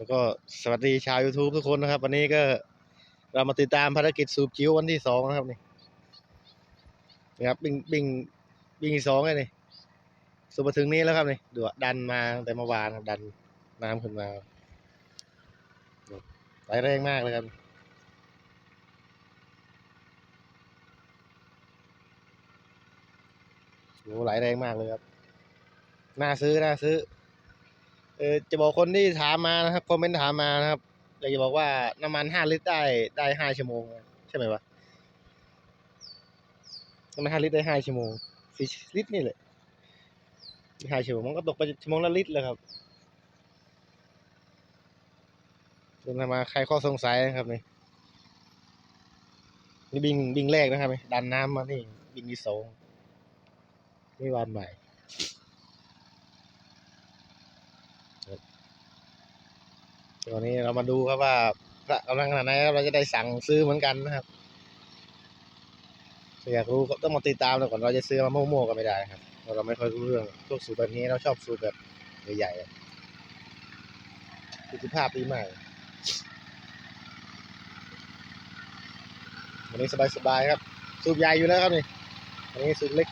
แล้วก็สวัสดีชาว YouTube ทุกคนนะครับ วันนี้ก็เรามาติดตามภารกิจสูบจิ๋ววันที่สองนะครับนี่นะครับบิงบิงบิงที่สองเลยนี่สูบมาถึงนี้แล้วครับนี่ดูดันมาแต่เมื่อวานครับดันน้ำขึ้นมาไหลแรงมากเลยครับโหไหลแรงมากเลยครับน่าซื้อน่าซื้อ เออจะบอกคนที่ถามมานะครับคอมเมนต์ถามมานะครับอยากจะบอกว่าน้ำมันห้าลิตรได้ได้ห้าชั่วโมงใช่ไหมวะน้ำมันห้าลิตรได้ห้าชั่วโมงสี่ลิตรนี่แหละห้าชั่วโมงมันก็ตกไปชั่วโมงละลิตรเลยครับจนมาใครข้อสงสัยนะครับนี่นี่บิงบิงแรกนะครับดันน้ำมานี่บิงที่สองนี่วันใหม่ ตอนนี้เรามาดูครับว่าพระกำลังขนาดไหนครับเราจะได้สั่งซื้อเหมือนกันนะครับถ้าอยากรู้ก็ต้องมาติดตามเราก่อนเราจะซื้อมาโม่ๆก็ไม่ได้ครับเพราะเราไม่ค่อยรู้เรื่องพวกสูตรแบบนี้เราชอบสูตรแบบใหญ่ๆอะคุณภาพดีมากวันนี้สบายๆครับ สูบใหญ่อยู่แล้วครับนี่อันนี้สูบเล็ก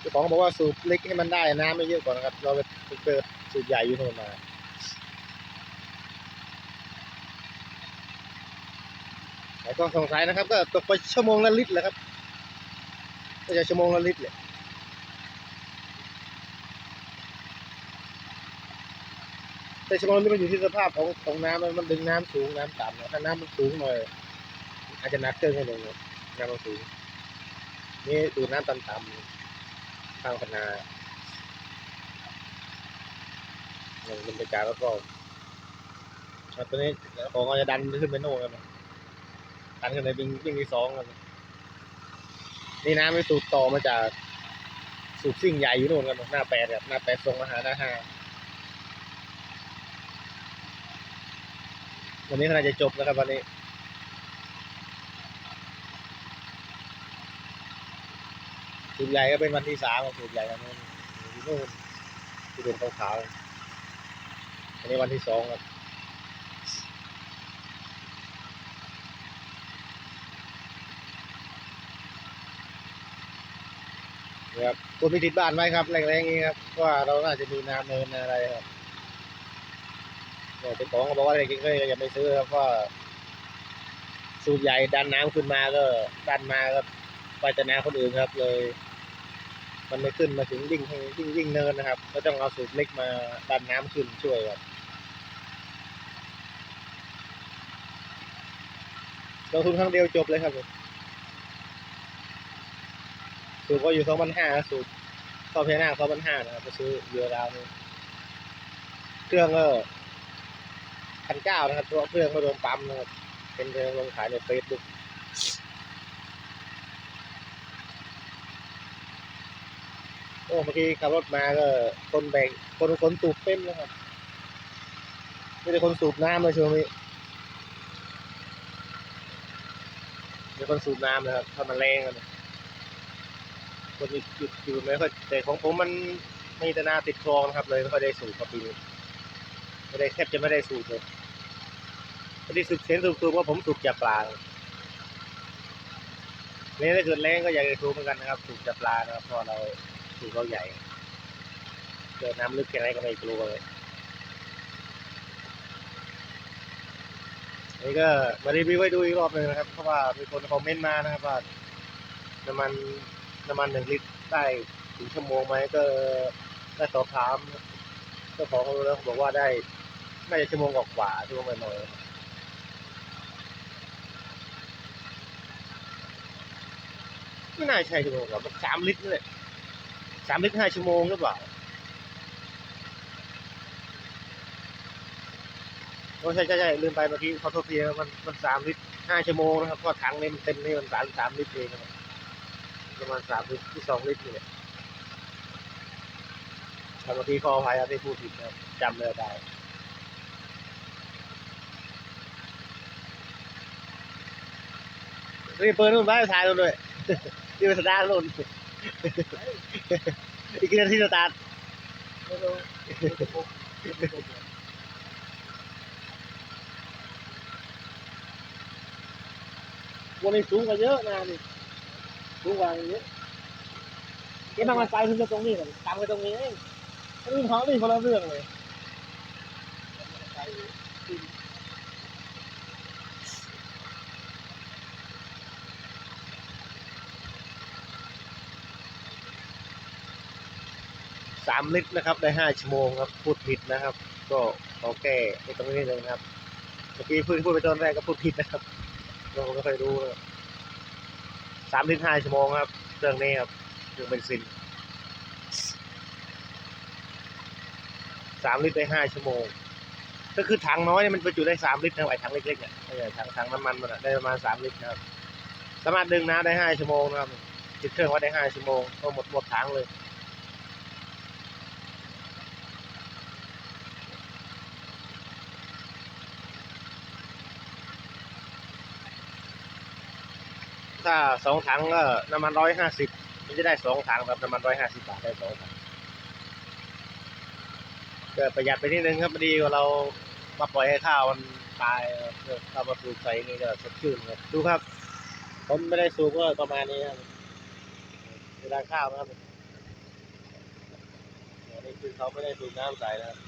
เจ้าของบอกว่าสูบเล็กให้มันได้น้ำไม่เยอะก่อนนะครับ เราไปเปิดสูบใหญ่อยู่โน่นมา แต่ก็สงสัยนะครับ ก็ตกไปชั่วโมงละลิตรแหละครับ ก็จะชั่วโมงละลิตรเลยแต่ชั่วโมงนี้มันอยู่ที่สภาพของของน้ำมันมันดึงน้ำสูงน้ำต่ำนะถ้าน้ำมันสูงหน่อย อาจจะหนักเกินไปหน่อยนะน้ำมันสูงนี่ดูน้ำต่ำๆข้างคนาเนี่ยบรรยากาศรแล้วก็ตอนนี้ของเราจะดันขึ้นไปโน่นกันนะ ตันกันในวิ่งวิ่งที่สองกันนี่น้ำไม่สูบต่อมาจากสูบซิ่งใหญ่อยู่โน่นกันหน้าแปดครับหน้าแปดทรงมหาหน้าห้าวันนี้ขนาดจะจบแล้วครับวันนี้สูบใหญ่ก็เป็นวันที่สามของสูบใหญ่กันนู่นที่นู่นที่เป็นขาวๆอันนี้วันที่สองครับ ครับตัวพิติดบ้านไว้ครับแรงๆนี้ครับว่าเราน่าจะมีน้ำเนินอะไรครับเนี่ยเจ้าของเขาบอกว่าอะไรกินก็ยังไม่ซื้อครับเพราะว่าสูบใหญ่ดันน้ำขึ้นมาก็ดันมาก็ไปแต่น้ำคนอื่นครับ เลย มันไม่ขึ้นมาถึงยิ่งยิ่งยิ่งเนินนะครับ ก็ต้องเอาสูบเล็กมาดันน้ำขึ้นช่วยครับลงทุนครั้งเดียวจบเลยครับผม สูบก็อยู่สองพันห้าสูบต่อเพยหน้าสองพันห้านะครับไปซื้อเรือดาวนี่เครื่องก็พันเก้านะครับตัวเครื่องไม่รวมปั๊มนะครับเป็นเพลงลงขายในเฟซบุ๊กโอ้เมื่อกี้ขับรถมาก็คนแบกคนคนสูบเต็มแล้วครับไม่ได้คนสูบน้ำเลยช่วงนี้มีคนสูบน้ำนะครับถ้ามันแรงกัน คนหยุดหยุดอยู่ไม่ค่อยแต่ของผมมันมีต่หนาติดคลองนะครับ เลยไม่ค่อยได้สูบครับปีนี้ไม่ได้แทบจะไม่ได้สูบเลยไม่ได้สูบเส้นสูบสูบว่าผมสูบจับปลาเนี่ยถ้าเกิดแรงก็อยากจะสูบเหมือนกันนะครับ สูบจับปลานะครับพราะเราสูบเราใหญ่เกิดน้ำลึกแค่ไหนก็ไม่กลัวเลยนี่ก็มารีวิวไว้ดูอีกรอบหนึ่งนะครับ เพราะว่ามีคนคอมเมนต์มานะครับว่าน้ำมัน น้ำมันหนึ่งลิตรได้ถึงชั่วโมงไหมก็ได้สอบถามเจ้าของเขาแล้วบอกว่าได้น่าจะชั่วโมงกว่าชั่วโมงหน่อยไม่น่าใช่ชั่วโมงกว่ามันสามลิตรนี่แหละสามลิตรห้าชั่วโมงหรือเปล่าโอ้ใช่ใช่ใช่ลืมไปเมื่อกี้ขอโทษทีมันมันสามลิตรห้าชั่วโมงนะครับเพราะถังนี้มันเต็มนี่มันสามสามลิตรเองนะครับ ประมาณสามลิตรที่สองลิตรนี่แหละบางทีขออภัยครับที่พูดผิดนะจำเลยได้นี่เปิดนู่นไปถ่ายนู่นด้วยนี่เป็นสตาร์ทนู่นอีกนาทีสตาร์ทวันนี้สูงกว่าเยอะนะนี่ สูงกว่าอย่างนี้ที่มันมันไปขึ้นจะตรงนี้กันตามไปตรงนี้เองนี่เขานี่คนละเรื่องเลยสามลิตรนะครับได้ห้าชั่วโมงครับพูดผิดนะครับ ก็ขอแก้ในตรงนี้เลยนะครับเมื่อกี้พูดพูดไปตอนแรกก็พูดผิดนะครับเราไม่ค่อยรู้นะครับ สามถึงห้าชั่วโมงครับ เครื่องนี้ครับ เครื่องเบนซินสามลิตรได้ห้าชั่วโมง ก็คือถังน้อยเนี่ยมันบรรจุได้สามลิตรนะไอ้ถังเล็กๆเนี่ยไอ้ถังถังน้ำมันมันได้ประมาณสามลิตรนะครับ สามารถดึงน้ำได้ห้าชั่วโมงนะครับติดเครื่องวัดได้ห้าชั่วโมงก็หมดหมดถังเลย ถ้าสองถังก็น้ำมันร้อยห้าสิบมันจะได้สองถังแบบน้ำมันร้อยห้าสิบบาทได้สองถังก็ประหยัดไปนิดนึงครับดีกว่าเรามาปล่อยให้ข้าวมันตายเพื่อเข้ามาสูบใส่นี่ก็สดชื่นครับดูครับ ผมไม่ได้สูบก็ประมาณนี้ครับเวลาข้าวนะครับนนี่คือเขาไม่ได้สูบน้ำใส่นะครับ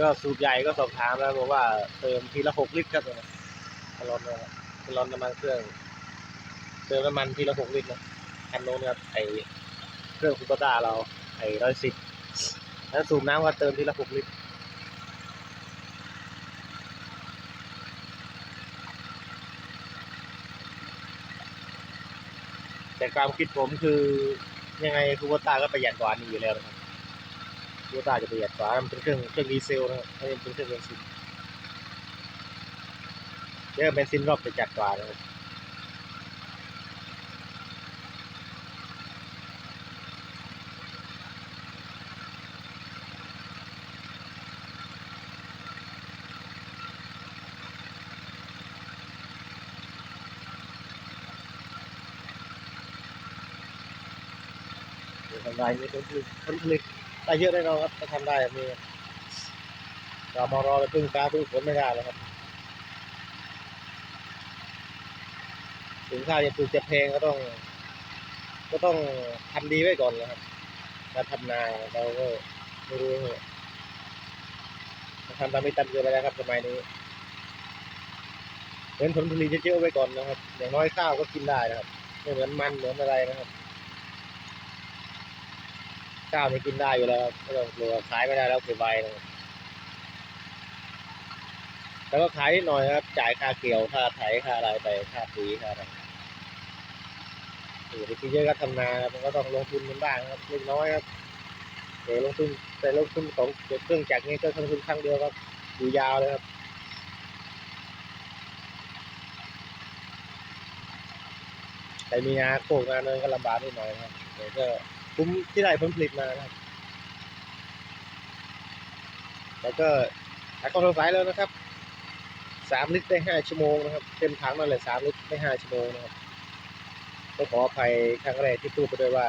ก็สูบใหญ่ก็สอบถามแล้วบอกว่าเติมทีละหกลิตรครับกะลอนนะครับกะลอนน้ำมันเครื่องเติมน้ำมันทีละหกลิตรนะคันโน้นครับไอเครื่องคูปต้าเรา ไอร้อยสิบแล้วสูบน้ำก็เติมทีละหกลิตรแต่ความคิดผมคือยังไงคูปต้าก็ประหยัดกว่านี้อยู่แล้วนะครับ โยต้าจะประหยัดกว่ามันเป็นเครื่องเครื่องดีเซลนะครับไม่เป็นเครื่องเบนซินเครื่องเบนซินรอบจะจัดกว่านะครับทำลายนี่ผลผลิตผลผลิต ได้เยอะได้นอนครับถ้าทำได้แบบนี้เรามารอไปพึ่งฟ้าพึ่งฝนไม่ได้แล้วครับ ถึงข้าวจะปลูกจะแพงก็ต้อง ก็ต้องทำดีไว้ก่อนนะครับการทำนาเราก็ไม่รู้เรทำตามไม่ตันเกินไปแล้วครับสมัยนี้เน้นผลผลิตเยอะๆไว้ก่อนนะครับ อย่างน้อยข้าวก็กินได้นะครับไม่เหมือนมันเหมือนอะไรนะครับ ข้าวนี่กินได้อยู่แล้วครับไม่ต้องกลัวขายไม่ได้แล้วเก็บไว้นะครับแล้วก็ขายนิดหน่อยครับ จ่ายค่าเกี่ยวค่าไถค่าอะไรไปค่าปุ๋ยค่าอะไรโอ้โหที่เยอะก็ทำนาครับมันก็ต้องลงทุนมันบ้างครับเล็กน้อยครับแต่ลงทุนแต่ลงทุนของเครื่องจักรนี่ก็ลงทุนครั้งเดียวครับอยู่ยาวเลยครับแต่มีนาโคกนาเนินก็ลำบากนิดหน่อยนะครับแต่ก็ คุ้มที่ได้ผลผลิตมานะครับแล้วก็ขายกองสายแล้วนะครับสามลิตรได้ห้าชั่วโมงนะครับ เต็มถังนั่นเลยสามลิตรได้ห้าชั่วโมงนะครับต้องขออภัยครั้งแรกที่พูดไปด้วยว่า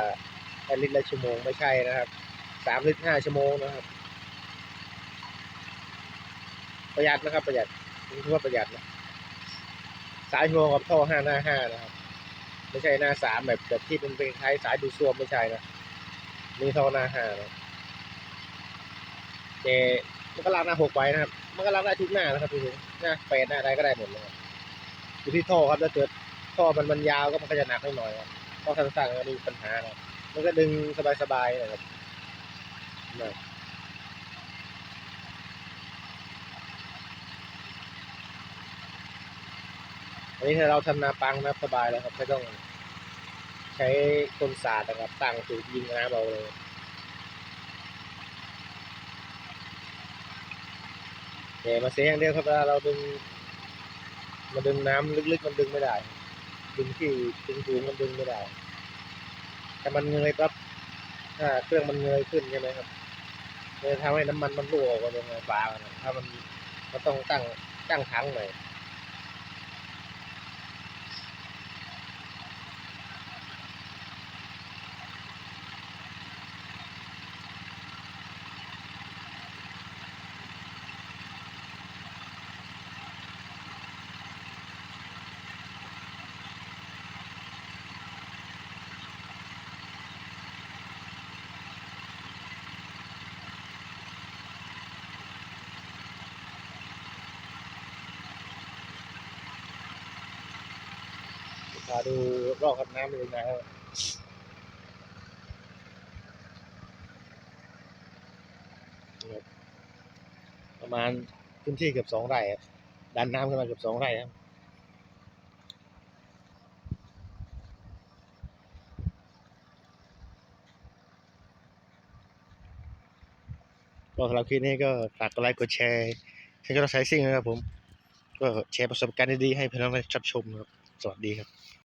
แค่ลิตรละชั่วโมงไม่ใช่นะครับสามลิตรห้าชั่วโมงนะครับ ประหยัดนะครับ ประหยัดผมคิดว่าประหยัดนะสายชั่วโมงกับท่อห้าหน้าห้านะครับ ไม่ใช่หน้าสามแบบแบบที่มันเป็นคล้ายสายดูดซ่วมไม่ใช่นะ นี่ท่อนาหานะแต่มันก็รับหน้าหกไว้นะครับ มันก็รับได้ทุกหน้านะครับพี่ถึงหน้าแปดหน้าใดก็ได้หมดเลยครับอยู่ที่ท่อครับถ้าเกิดท่อมันมันยาวก็มันก็จะหนักนิดหน่อยครับท่อสั้นๆก็มีปัญหาครับมันก็ดึงสบายๆนะครับนะอันนี้ถ้าเราทำนาปังนะสบายแล้วครับไม่ต้อง ใช้คนสาดนะครับตั้งสูบยิงน้ำเอาเลยแต่มาเสียอย่างเดียวครับเวลาเราดึงมาดึงน้ำลึกๆมันดึงไม่ได้ ดึงที่ดึงสูงมันดึงไม่ได้ แต่มันเงยปั๊บถ้าเครื่องมันเงยขึ้นใช่ไหมครับเลยทำให้น้ำมันมันรั่วออกมาลงในปลาถ้ามันมันต้องตั้งตั้งถังหน่อย มาดูรอบกับน้ำเป็นยังไงครับนี่ครับประมาณพื้นที่เกือบสองไร่ดันน้ำขึ้นมาเกือบสองไร่ครับก็สำหรับคลิปนี้ก็ฝากกดไลค์กดแชร์ให้กับเราใช้ซิ่งนะครับผม ก็แชร์ประสบการณ์ดีๆให้เพื่อนๆได้รับชมนะครับ สวัสดีครับ